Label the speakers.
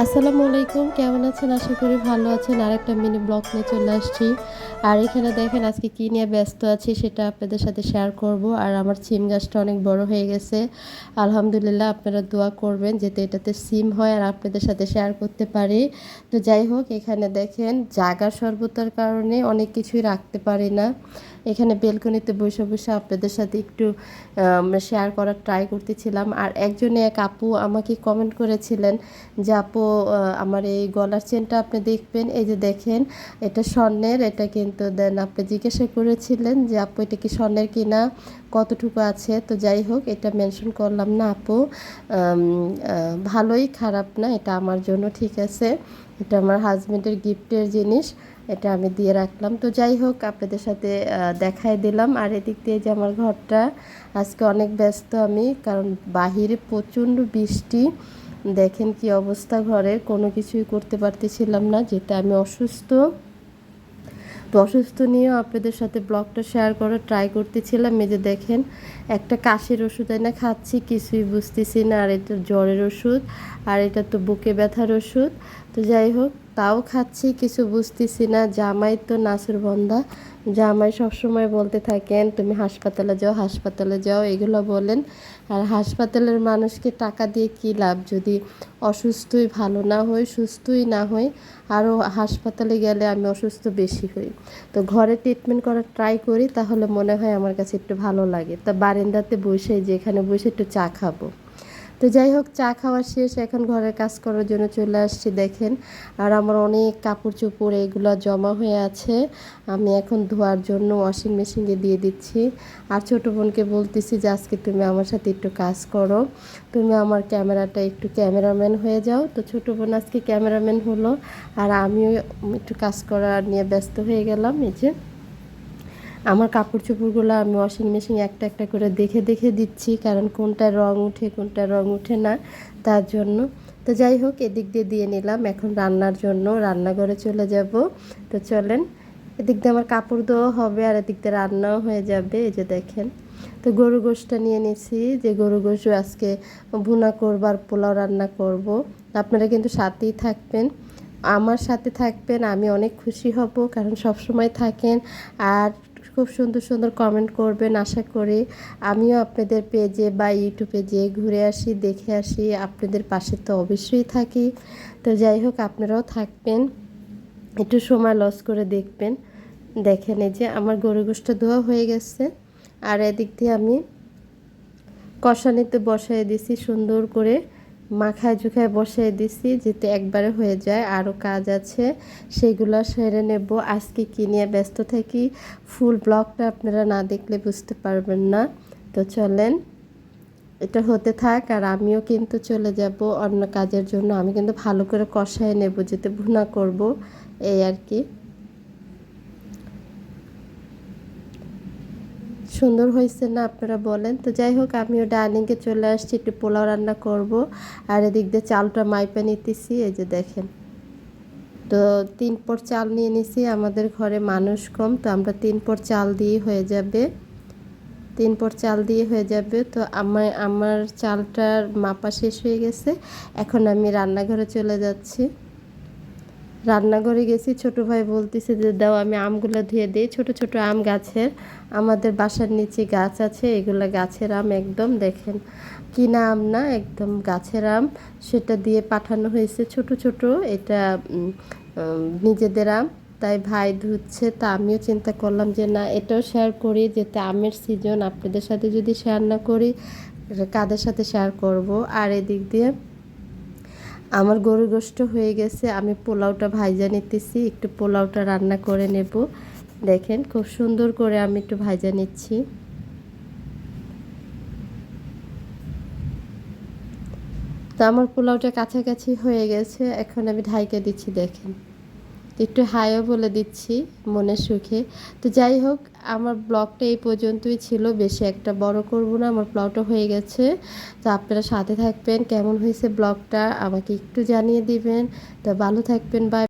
Speaker 1: আসসালামু আলাইকুম, কেমন আছেন? আশা করি ভালো আছেন। আর একটা মিনি ব্লগ নিয়ে চলে আসছি। আর এখানে দেখেন আজকে কী নিয়ে ব্যস্ত আছি সেটা আপনাদের সাথে শেয়ার করব। আর আমার সিম গাছটা অনেক বড় হয়ে গেছে। আলহামদুলিল্লাহ আপনারা দোয়া করবেন যাতে এটাতে সিম হয় আর আপনাদের সাথে শেয়ার করতে পারি। তো যাই হোক, এখানে দেখেন জাগার সর্বতার কারণে অনেক কিছুই রাখতে পারি না। এখানে বেলকনিতে বসে বসে আপনাদের সাথে একটু শেয়ার করার ট্রাই করতেছিলাম। আর একজনে এক আপু আমাকে কমেন্ট করেছিলেন যে, আপু আমার এই গলার চেনটা আপনি দেখবেন, এই যে দেখেন, এটা স্বর্ণের, এটা কিন্তু দেন আপনি জিজ্ঞাসা করেছিলেন যে, আপু, এটা কি স্বর্ণের কিনা? কতটুকু আছে? তো যাই হোক, এটা মেনশন করলাম না, আপু। ভালোই খারাপ না, এটা আমার জন্য ঠিক আছে। এটা আমার হাজব্যান্ডের গিফটের জিনিস, এটা আমি দিয়ে রাখলাম। তো যাই হোক, আপনাদের সাথে দেখাই দিলাম। আর এদিক দিয়ে যে আমার ঘরটা, আজকে অনেক ব্যস্ত আমি, কারণ বাহিরে প্রচণ্ড বৃষ্টি। দেখেন কি অবস্থা ঘরের কোনো কিছুই করতে পারতেছিলাম না, যেটা আমি অসুস্থ। তো অসুস্থ নিয়েও আপনাদের সাথে ব্লগটা শেয়ার করার ট্রাই করতেছিলাম, এই যে দেখেন, একটা কাশির ওষুধ না খাচ্ছি, কিছুই বুঝতেছি না, আর এটা জ্বরের ওষুধ, আর এটা তো বুকে ব্যথার ওষুধ। তো যাই হোক তাও খাচ্ছি, কিছু বুঝতেছি না। জামাই তো নাসুর বন্ধা জামাই সবসময় বলতে থাকেন, তুমি হাসপাতালে যাও হাসপাতালে যাও। এগুলো বলেন। আর হাসপাতালের মানুষকে টাকা দিয়ে কী লাভ? যদি অসুস্থই ভালো না হই, সুস্থই না হই আরও হাসপাতালে গেলে আমি অসুস্থ বেশি হই। তো ঘরে ট্রিটমেন্ট করার ট্রাই করি, তাহলে মনে হয় আমার কাছে একটু ভালো লাগে। তা বারিন্দাতে বসে, যেখানে বসে একটু চা খাব। তো যাই হোক, চা খাওয়া শেষ। এখন ঘরের কাজ করার জন্য চলে আসছি, দেখেন। আর আমার অনেক কাপড় চোপড় এগুলো জমা হয়ে আছে। আমি এখন ধোয়ার জন্য ওয়াশিং মেশিনে দিয়ে দিচ্ছি। আর ছোটো বোনকে বলতেছি যে, আজকে তুমি আমার সাথে একটু কাজ করো। তুমি আমার ক্যামেরাটা একটু ক্যামেরাম্যান হয়ে যাও। তো ছোটো বোন আজকে ক্যামেরাম্যান হলো। আর আমিও একটু কাজ করা নিয়ে ব্যস্ত হয়ে গেলাম, এই যে। আমার কাপড় চোপড়গুলো আমি ওয়াশিং মেশিন একটা একটা করে দেখে দেখে দিচ্ছি, কারণ কোনটা রং উঠে, কোনটা রং উঠে না, তার জন্য। তো যাই হোক, এদিক দিয়ে দিয়ে নিলাম। এখন রান্নার জন্য রান্নাঘরে চলে যাব। তো চলেন, এদিক দিয়ে আমার কাপড় দেওয়া হবে আর এদিক দিয়ে রান্নাও হয়ে যাবে। এই যে দেখেন, তো গরু গোশটা নিয়ে নিছি। যে গরু গোশ আজকে ভুনা করবার পোলাও রান্না করব। আপনারা কিন্তু সাথেই থাকবেন। আমার সাথে থাকবেন, আমি অনেক খুশি হব, কারণ সব সময় থাকেন। আর খুব সুন্দর সুন্দর কমেন্ট করবেন, আশা করি আমিও আপনাদের পেজে বা ইউটিউবে যেয়ে ঘুরে আসি, দেখে আসি। আপনাদের পাশে তো অবশ্যই থাকি। তো যাই হোক, আপনারাও থাকবেন। একটু সময় লস করে দেখবেন। দেখেন এই যে আমার গরু গোষ্ঠটা ধোয়া হয়ে গেছে। আর এদিক দিয়ে আমি কষানিতে বসাই দিছি সুন্দর করে। মাখায় ঝুঁকায় বসিয়ে দিছি, যেতে একবারে হয়ে যায়। আরও কাজ আছে, সেগুলো সেরে নেব। আজকে কী নিয়ে ব্যস্ত থাকি, ফুল ব্লগটা আপনারা না দেখলে বুঝতে পারবেন না। তো চলেন, এটা হতে থাক, আর আমিও কিন্তু চলে যাব অন্য কাজের জন্য। আমি কিন্তু ভালো করে কষায় নেব, যেতে ভুনা করব, এই আর কি। সুন্দর হয়েছে না আপনারা বলেন। তো যাই হোক, আমিও ডাইনিংয়ে চলে আসছি, একটু পোলাও রান্না করব। আর এদিক দিয়ে চালটা মাইপে নিতেছি, এই যে দেখেন। তো তিন পর চাল নিয়ে নিছি, আমাদের ঘরে মানুষ কম, তো আমরা তিন পর চাল দিয়ে হয়ে যাবে। তিন পর চাল দিয়ে হয়ে যাবে, তো আমার আমার চালটার মাপা শেষ হয়ে গেছে। এখন আমি রান্নাঘরে চলে যাচ্ছি। রান্নাঘরে গেছি, ছোট ভাই বলতেছে যে, দাও, আমি আমগুলো ধুয়ে দিই। ছোট ছোট আম গাছের, আমাদের বাসার নিচে গাছ আছে, এগুলো গাছের আম একদম, দেখেন। কিনা আম না, একদম গাছের আম। সেটা দিয়ে পাঠানো হয়েছে ছোট ছোট, এটা নিজেদের আম। তাই ভাই ধুচ্ছে, তা আমিও চিন্তা করলাম যে, না, এটাও শেয়ার করি যেতে আমের সিজন আপনাদের সাথে যদি শেয়ার না করি, কাদের সাথে শেয়ার করব? আর এদিক দিয়ে আমার গরু গোষ্ঠ হয়ে গেছে, আমি পোলাওটা ভাইজা নিতেছি, একটু পোলাওটা রান্না করে নেব। দেখেন, খুব সুন্দর করে আমি একটু ভাইজা নিচ্ছি। তো আমার পোলাওটা কাছাকাছি হয়ে গেছে, এখন আমি ঢাইকে দিচ্ছি, দেখেন। একটু হাইও বলে দিচ্ছি মনে সুখে। তো যাই হোক, আমার ব্লগটা এই পর্যন্তই ছিল। বেশি একটা বড় করব না, আমার ব্লগটা হয়ে গেছে। তো আপনারা সাথে থাকবেন। কেমন হয়েছে ব্লগটা আমাকে একটু জানিয়ে দিবেন। তো ভালো থাকবেন বাই